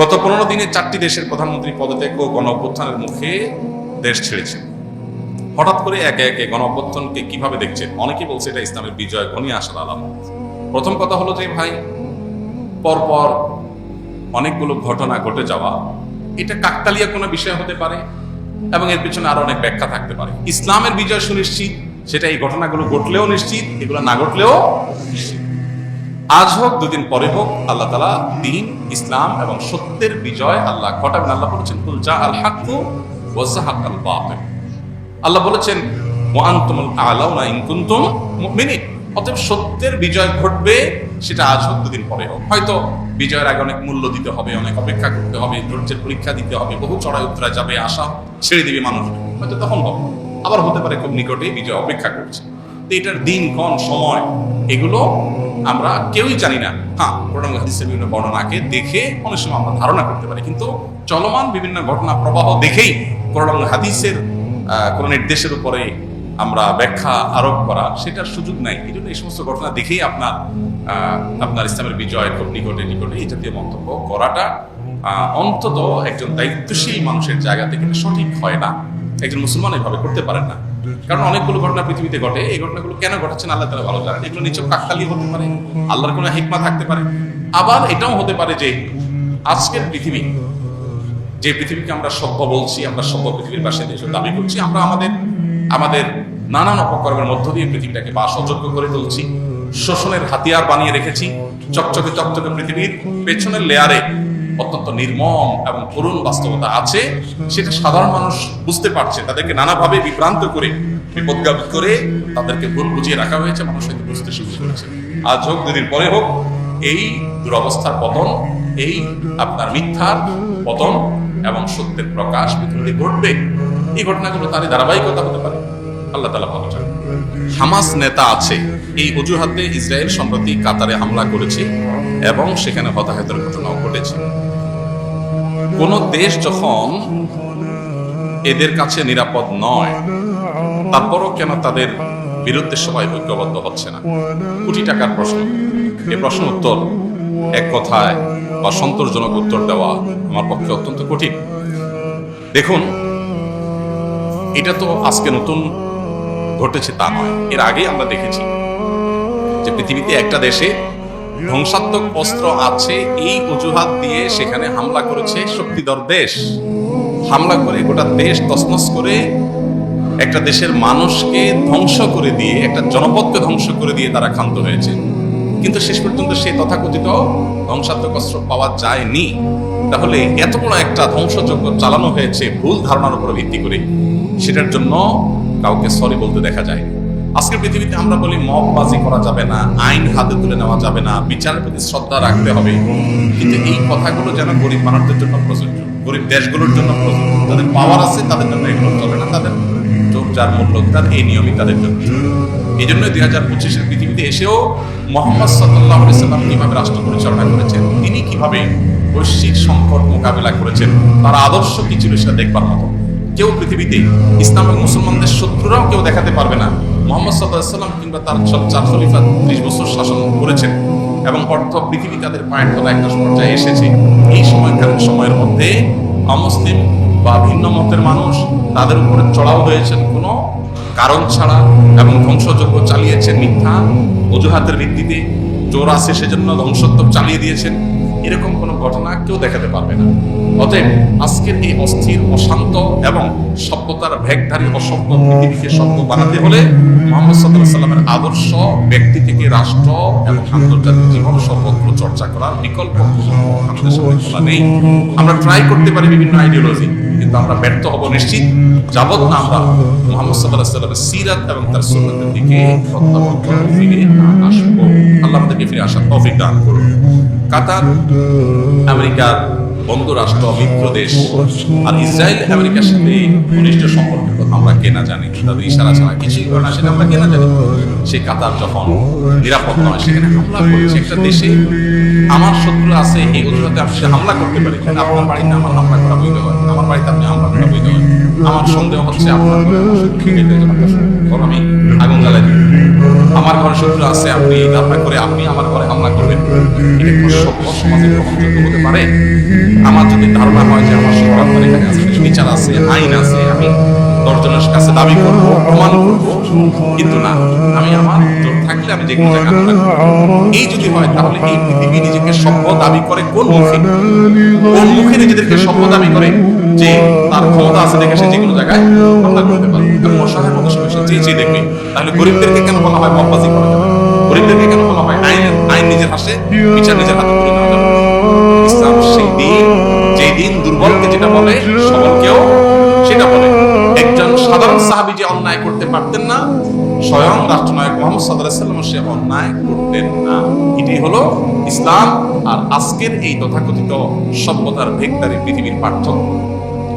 গত পনেরো দিনে চারটি দেশের প্রধানমন্ত্রী পদত্যাগ ও গণ অভ্যুত্থানের মুখে দেশ ছেড়েছে। হঠাৎ করে একে একে গণ অভ্যুত্থানকে কীভাবে দেখছেন? অনেকেই বলছে এটা ইসলামের বিজয় ঘনিয়ে আসার আলামত। প্রথম কথা হলো যে, ভাই, পরপর অনেকগুলো ঘটনা ঘটে যাওয়া, এটা কাকতালিয়া কোনো বিষয় হতে পারে এবং এর পিছনে আরও অনেক ব্যাখ্যা থাকতে পারে। ইসলামের বিজয় সুনিশ্চিত, সেটা এই ঘটনাগুলো ঘটলেও নিশ্চিত, এগুলো না ঘটলেও নিশ্চিত। আজ হোক, দুদিন পরে হোক, আল্লাহ তালা দিন, ইসলাম এবং সত্যের বিজয় আল্লাহ ঘটাবেন আল্লাহ বলেছেন? কুল যা আল হাক্কু ওয়াজাহাক আল বাতিল। আল্লাহ বলেছেন ওয়ান্তুমুল আলাউনা ইন কুনতুম মুমিনিন। অতএব সত্যের বিজয় ঘটবে, সেটা আজ হোক, দুদিন পরে হোক। হয়তো বিজয়ের আগে অনেক মূল্য দিতে হবে, অনেক অপেক্ষা করতে হবে, ধৈর্যের পরীক্ষা দিতে হবে, বহু চড়াই উত্তরায় যাবে, আশা ছেড়ে দিবে মানুষ। হয়তো তখন হবে। আবার হতে পারে খুব নিকটেই বিজয় অপেক্ষা করছে। তো এটার দিন, ক্ষণ, সময়, এগুলো আমরা কেউই জানি না। হ্যাঁ কোরআন হাদিসের বিভিন্ন বর্ণনাকে দেখে অনেক সময় আমরা ধারণা করতে পারি। কিন্তু চলমান বিভিন্ন ঘটনা প্রবাহ দেখেই কোরআন হাদিসের কোনো নির্দেশের উপরে আমরা ব্যাখ্যা আরোপ করা সেটার সুযোগ নাই। এই জন্য এই সমস্ত ঘটনা দেখেই আপনার আপনার ইসলামের বিজয় খুব নিকটে নিকটে এই জাতীয় মন্তব্য করাটা অন্তত একজন দায়িত্বশীল মানুষের জায়গা থেকে সঠিক হয় না। একজন মুসলমান এভাবে করতে পারেন না। কারণ অনেকগুলো ঘটনা পৃথিবীতে ঘটে। এই ঘটনাগুলো কেন ঘটাচ্ছেন? আল্লাহ তালা ভালো জানেন। এগুলো নিচে কাকতালি হতে পারে। আল্লাহর কোনো হিকমা থাকতে পারে। আবার এটাও হতে পারে যে আজকের পৃথিবী, যে পৃথিবীকে আমরা সভ্য বলছি, আমরা সভ্য পৃথিবীর পাশে দেশ দাবি করছি, আমরা আমাদের আমাদের নানান অপকর্মের মধ্য দিয়ে পৃথিবীটাকে বাস অযোগ্য করে তুলছি। শোষণের হাতিয়ার বানিয়ে রেখেছি। চকচকে চকচকে পৃথিবীর পেছনের লেয়ারে অত্যন্ত নির্মম এবং করুণ বাস্তবতা আছে। সেটা সাধারণ মানুষ বুঝতে পারছে। তাদেরকে নানাভাবে বিভ্রান্ত করে, বিপদগামী করে তাদেরকে ভুল বুঝিয়ে রাখা হয়েছে, মানুষ হয়তো বুঝতে শুরু করেছে আজ হোক, দুদিন পরে হোক, এই দুরবস্থার পতন, এই আপনার মিথ্যার পতন এবং সত্যের প্রকাশ পৃথিবীতে ঘটবে, এই ঘটনাগুলো তারই ধারাবাহিকতা হতে পারে। আল্লাহ তালা ভালো। হামাস নেতা আছে। এই অজুহাতে ইসরায়েল সম্প্রতি কাতারে হামলা করেছে। এবং সেখানে হতাহতের ঘটনাও ঘটেছে। কোন দেশ যখন এদের কাছে নিরাপদ নয়, তারপরও কেন তাদের বিরুদ্ধে সবাই ঐক্যবদ্ধ হচ্ছে না? কোটি টাকার প্রশ্ন। এ প্রশ্ন উত্তর এক কথায় বা সন্তোষজনক উত্তর দেওয়া আমার পক্ষে অত্যন্ত কঠিন। দেখুন, এটা তো আজকে নতুন ঘটেছে তা নয়। এর আগে আমরা দেখেছি যে পৃথিবীতে একটা দেশে ধ্বংসাত্মক অস্ত্র আছে, এই অজুহাত দিয়ে সেখানে হামলা করেছে শক্তিধর দেশ। হামলা করে গোটা দেশ তসনস করে একটা দেশের মানুষকে ধ্বংস করে দিয়ে, একটা জনপদকে ধ্বংস করে দিয়ে তারা ক্ষান্ত হয়েছে। কিন্তু শেষ পর্যন্ত সেই তথাকথিত ধ্বংসাত্মক অস্ত্র পাওয়া যায়নি। তাহলে এত বড় একটা ধ্বংসযজ্ঞ চালানো হয়েছে, ভুল ধারণার উপর ভিত্তি করে। সেটার জন্য কাউকে সরি বলতে দেখা যায় আজকের পৃথিবীতে আমরা বলি মববাজি করা যাবে না, আইন হাতে তুলে নেওয়া যাবে না, বিচারের প্রতি শ্রদ্ধা রাখতে হবে। কিন্তু এই কথাগুলো যেন গরিব মানুষদের জন্য প্রযোজ্য, গরিব দেশগুলোর জন্য প্রযোজ্য। যাদের পাওয়ার আছে, তাদের জন্য এগুলো চলে না। তাদের যোগ, যার মূল্য, তার এই নিয়মই তাদের জন্য। এই জন্য দুই হাজার পঁচিশের পৃথিবীতে এসেও মোহাম্মদ সাল্লাহ সাল্লাম কীভাবে রাষ্ট্র পরিচালনা করেছেন, তিনি কীভাবে বৈশ্বিক সংকট মোকাবেলা করেছেন, তার আদর্শ কি ছিল সেটা দেখবার মতো। কেউ পৃথিবীতে ইসলাম এবং মুসলমানদের শত্রুরাও কেউ দেখাতে পারবে না। মোহাম্মদ সাল্লাহ সাল্লাম কিংবা তার সব চার খলিফা ত্রিশ বছর শাসন করেছেন এবং অর্থ পৃথিবী তাদের পায়ের তলা একটা পর্যায়ে এসেছে। এই সময়কালীন সময়ের মধ্যে অমুসলিম বা ভিন্ন মতের মানুষ তাদের উপরে চড়াও হয়েছেন। কোনো কারণ ছাড়া এবং ধ্বংসযজ্ঞ চালিয়েছেন মিথ্যা অজুহাতের ভিত্তিতে। জোর আছে সেজন্য ধ্বংসত্ব চালিয়ে দিয়েছেন। এরকম কোনো ঘটনা কেউ দেখাতে পারবে না। অতএব আজকের এই অস্থির অশান্ত এবং সভ্যতার ভেগধারী অসভ্য পৃথিবীকে সভ্য বানাতে হলে মোহাম্মদ সাল্লাহ সাল্লামের আদর্শ ব্যক্তি থেকে রাষ্ট্র এবং আন্তর্জাতিক জীবন সর্বত্র চর্চা করার বিকল্প নেই। আমরা ট্রাই করতে পারি বিভিন্ন আইডিওলজি কিন্তু আমরা ব্যর্থ হব নিশ্চিত। যাবৎ না আমরা মোহাম্মদ সাল্লাহ সাল্লামের সিরাত এবং তার সুন্নতের দিকে ফিরে না আসব। আল্লাহ আমাদেরকে ফিরে আসার তৌফিক দান করুন। কাতার আমেরিকার বন্ধু রাষ্ট্র মিত্র দেশ আর ইসরায়েল আমেরিকার সাথে ঘনিষ্ঠ সম্পর্কের কথা আমরা কেনা জানি, তাদের ইশারা ছাড়া কিছুই করে না, সেটা আমরা কেনা জানি। সে কাতার যখন নিরাপদ নয়, সেখানে হামলা করেছে একটা দেশে, আমার শত্রু আছে, এই অজুহাতে সে হামলা করতে পারি, কিন্তু আপনার বাড়িতে আমার হামলা করা বৈধ হয়, আমার বাড়িতে আপনি হামলা করা বৈধ হয়, আমার সন্দেহ হচ্ছে আপনার আমি আমার ঘরে শত্রু আছে, আপনি এই করে আপনি আমার ঘরে হামলা করবেন। হতে পারে? আমার যদি ধারণা হয় যে আমার শত্রু আপনার এখানে বিচার আছে, আইন আছে, আমি দশজনের কাছে দাবি করব, প্রমাণ করব, কিন্তু না, আমি আমার থাকলে আমি এই যদি হয়, তাহলে এই পৃথিবী নিজেকে সভ্য দাবি করে কোন মুখে? কোন মুখে নিজেদেরকে সভ্য দাবি করে যে তার ক্ষমতা আছে দেখে সে জায়গায় হামলা করতে পারে চেয়ে চেয়ে দেখবে। তাহলে গরিবদেরকে কেন বলা হয় মব্বাজি করা যাবে গরিবদেরকে কেন বলা হয় আইন আইন নিজের হাসে বিচার নিজের হাতে তুলে নেওয়া যাবে ইসলাম সেই দিন যে দিন দুর্বলকে যেটা বলে, সবলকেও সেটা বলে। একজন সাধারণ সাহাবী যে অন্যায় করতে পারতেন না, স্বয়ং রাষ্ট্রনায়ক মোহাম্মদ সাল্লাহ সাল্লাম সে অন্যায় করতেন না। এটি হলো ইসলাম আর আজকের এই তথাকথিত সভ্যতার ভেগদারি পৃথিবীর পার্থক্য।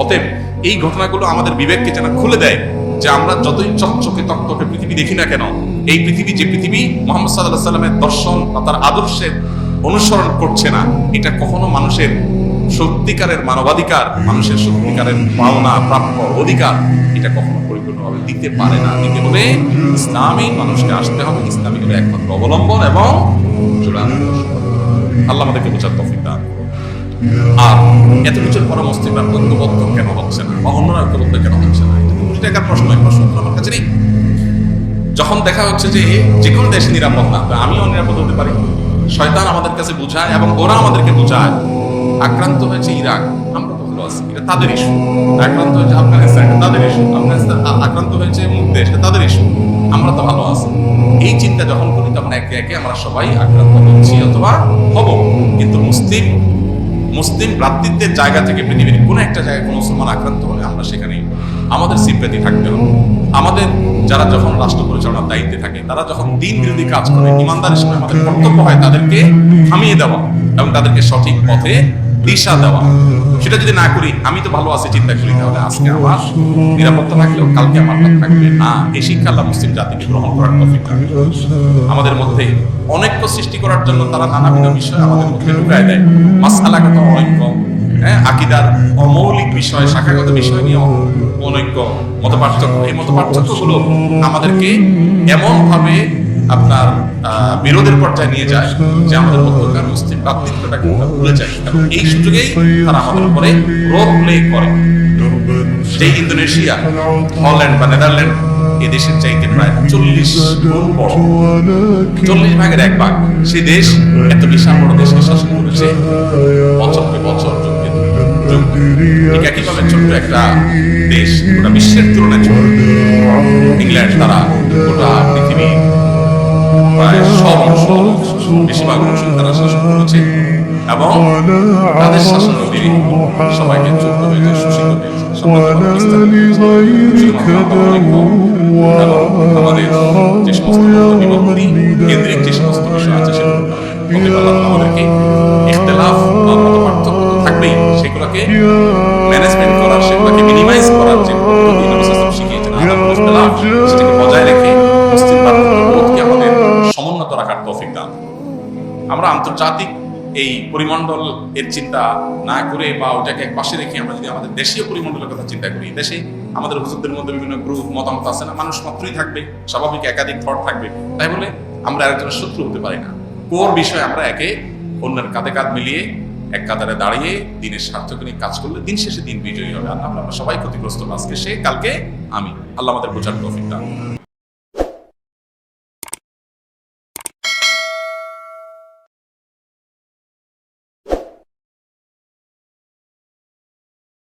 অতএব এই ঘটনাগুলো আমাদের বিবেককে যেন খুলে দেয় যে আমরা যতই চকচকে তকতকে পৃথিবী দেখি না কেন, এই পৃথিবী যে পৃথিবী মোহাম্মদ সাল্লাহ সাল্লামের দর্শন বা তার আদর্শের অনুসরণ করছে না, এটা কখনো মানুষের সত্যিকারের মানবাধিকার, মানুষের সত্যিকারের পাওনা, প্রাপ্য অধিকার, এটা কখনো পরিপূর্ণভাবে দিতে পারে না। দিতে হলে ইসলামী মানুষকে আসতে হবে, ইসলামী হলে একমাত্র অবলম্বন এবং চূড়ান্ত আল্লাহ আমাদেরকে বোঝার তফিক দান আর এত কিছুর পরামর্শটা ঐক্যবদ্ধ কেন হচ্ছে না? বা অন্যরা ঐক্যবদ্ধ কেন হচ্ছে না? টাকার প্রশ্ন প্রশ্ন উত্তর আমার কাছে নেই। যখন দেখা হচ্ছে যে যে কোনো দেশ নিরাপদ না আমিও নিরাপদ হতে পারি। শয়তান আমাদের কাছে বোঝায় এবং ওরা আমাদেরকে বোঝায়, আক্রান্ত হয়েছে ইরাক, আমরা তো আছি। এটা তাদের ইস্যু আক্রান্ত হয়েছে আফগানিস্তান, এটা তাদের ইস্যু আফগানিস্তান আক্রান্ত হয়েছে দেশ, এটা তাদের ইস্যু আমরা তো ভালো আছি। এই চিন্তা যখন করি, তখন একে একে আমরা সবাই আক্রান্ত হচ্ছি অথবা হব। কিন্তু মুসলিম মুসলিম ভ্রাতৃত্বের জায়গা থেকে পৃথিবীর কোনো একটা জায়গায় কোনো মুসলমান আক্রান্ত হলে আমরা সেখানেই আমাদের সিম্পাতি থাকতে হবে। আমাদের যারা যখন রাষ্ট্র পরিচালনার দায়িত্বে থাকে, তারা যখন দিন বিরোধী কাজ করে, ইমানদারের সময় আমাদের কর্তব্য হয় তাদেরকে থামিয়ে দেওয়া এবং তাদেরকে সঠিক পথে দিশা দেওয়া। সেটা যদি না করি, আমি তো ভালো আছি, চিন্তা করি, তাহলে আজকে আমার নিরাপত্তা থাকলেও কালকে আমার হাত থাকবে। না, এই শিক্ষা আল্লাহ মুসলিম জাতিকে গ্রহণ করার তফিক আমাদের মধ্যে অনৈক্য সৃষ্টি করার জন্য তারা নানাবিধ বিষয় আমাদের মধ্যে ঢুকায় দেয়। মাসালাগত অনৈক্য হ্যাঁ আকিদার অমৌলিক বিষয়, শাখাগত বিষয় নিয়ে অনৈক্য মত পার্থক্য এই মত পার্থক্যগুলো আমাদেরকে এমন ভাবে আপনার বিরোধের পর্যায়ে নিয়ে যায় যে আমাদের মধ্যকার মুসলিম প্রাতৃত্বটাকে ভুলে এবং এই সুযোগেই তারা আমাদের উপরে রোল প্লে করে। যে ইন্দোনেশিয়া, হল্যান্ড বা নেদারল্যান্ড এই দেশের চাইতে প্রায় চল্লিশ গুণ চল্লিশ ভাগের এক ভাগ। সেই দেশ এত বিশাল বড় দেশকে শাসন করেছে বছরকে বছর। ঠিক একইভাবে ছোট্ট একটা দেশ, গোটা বিশ্বের তুলনায় ছোট ইংল্যান্ড তারা গোটা পৃথিবী প্রায় সব অংশ, বেশিরভাগ অংশ তারা শাসন করেছে এবং তাদের শাসন অধীনে সবাইকে চলতে হয়েছে। শোষিত আমাদের যে সমস্ত বিভক্তি কেন্দ্রিক যে সমস্ত বিষয় আছে সেগুলো আমাদেরকে সেগুলোকে ম্যানেজমেন্ট করার সেগুলোকে মিনিমাইজ করার যে কথা চিন্তা করি দেশে আমাদের হুজুরদের মধ্যে বিভিন্ন গ্রুপ মতামত আছে না মানুষ মাত্রই থাকবে স্বাভাবিক একাধিক থট থাকবে তাই বলে আমরা একজনের শত্রু হতে পারি না কোর বিষয়ে আমরা একে অন্যের কাঁধে কাঁধ মিলিয়ে এক কাতারে দাঁড়িয়ে দিনের স্বার্থকে নিয়ে কাজ করলে দিন শেষে দিন বিজয়ী হবে। আর আমরা সবাই ক্ষতিগ্রস্ত আজকে সে, কালকে আমি। আল্লাহ আমাদের দান করুন।